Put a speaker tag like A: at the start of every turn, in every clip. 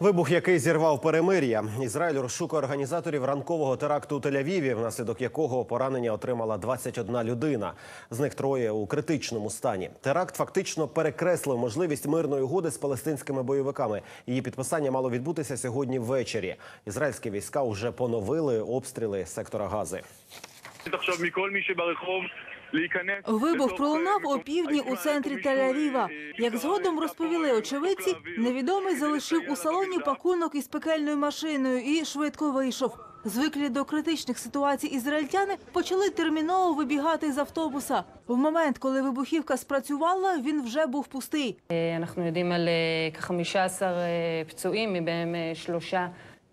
A: Вибух, який зірвав перемир'я. Ізраїль розшукує організаторів ранкового теракту у Тель-Авіві, внаслідок якого поранення отримала 21 людина. З них троє у критичному стані. Теракт фактично перекреслив можливість мирної угоди з палестинськими бойовиками. Її підписання мало відбутися сьогодні ввечері. Ізраїльські війська вже поновили обстріли сектора Гази.
B: Вибух пролунав о півдні у центрі Тель-Авіва. Як згодом розповіли очевидці, невідомий залишив у салоні пакунок із пекельною машиною і швидко вийшов. Звиклі до критичних ситуацій ізраїльтяни почали терміново вибігати з автобуса. В момент, коли вибухівка спрацювала, він вже був пустий.
C: Ми знаємо 15 пцюїм, і 3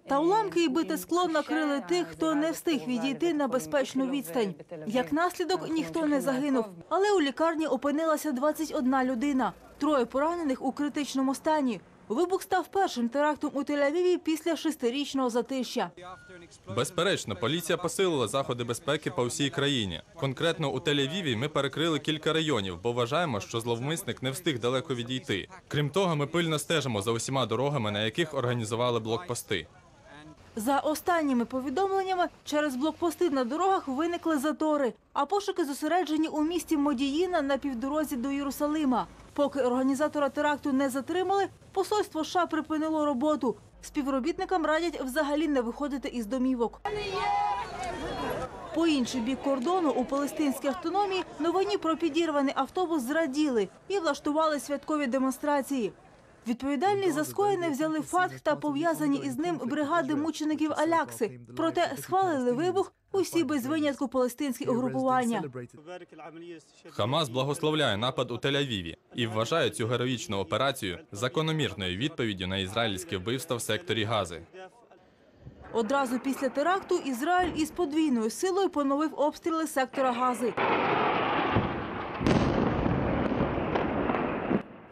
B: та уламки і бите скло накрили тих, хто не встиг відійти на безпечну відстань. Як наслідок, ніхто не загинув, але у лікарні опинилася 21 людина. Троє поранених у критичному стані. Вибух став першим терактом у Тель-Авіві після шестирічного затища.
D: Безперечно, поліція посилила заходи безпеки по всій країні. Конкретно у Тель-Авіві ми перекрили кілька районів, бо вважаємо, що зловмисник не встиг далеко відійти. Крім того, ми пильно стежимо за усіма дорогами, на яких організували блокпости.
B: За останніми повідомленнями, через блокпости на дорогах виникли затори, а пошуки зосереджені у місті Модіїна на півдорозі до Єрусалима. Поки організатора теракту не затримали, посольство США припинило роботу. Співробітникам радять взагалі не виходити із домівок. По інший бік кордону у палестинській автономії новині про підірваний автобус зраділи і влаштували святкові демонстрації. Відповідальність за скоєне взяли ФАТХ та пов'язані із ним бригади мучеників Алякси. Проте схвалили вибух усі без винятку палестинські угрупування.
D: Хамас благословляє напад у Тель-Авіві і вважає цю героїчну операцію закономірною відповіддю на ізраїльське вбивство в секторі Гази.
B: Одразу після теракту Ізраїль із подвійною силою поновив обстріли сектора Гази.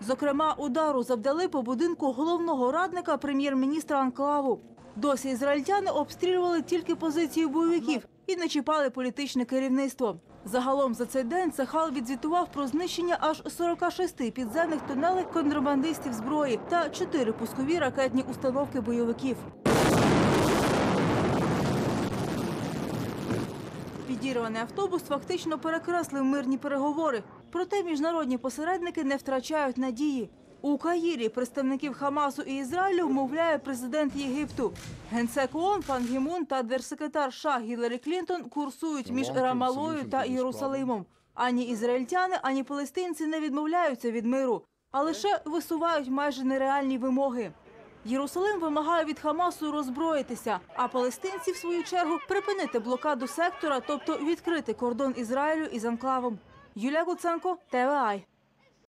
B: Зокрема, удару завдали по будинку головного радника прем'єр-міністра Анклаву. Досі ізраїльтяни обстрілювали тільки позиції бойовиків і не чіпали політичне керівництво. Загалом за цей день Цехал відзвітував про знищення аж 46 підземних тунелей контрабандистів зброї та 4 пускові ракетні установки бойовиків. Підірваний автобус фактично перекреслив мирні переговори. Проте міжнародні посередники не втрачають надії. У Каїрі представників Хамасу і Ізраїлю вмовляє президент Єгипту. Генсек ООН Пан Гімун та держсекретар США Гіларі Клінтон курсують між Рамалою та Єрусалимом. Ані ізраїльтяни, ані палестинці не відмовляються від миру, а лише висувають майже нереальні вимоги. Єрусалим вимагає від Хамасу роззброїтися, а палестинці, в свою чергу, припинити блокаду сектора, тобто відкрити кордон Ізраїлю із анклавом. Юлія Гуценко, ТВАЙ.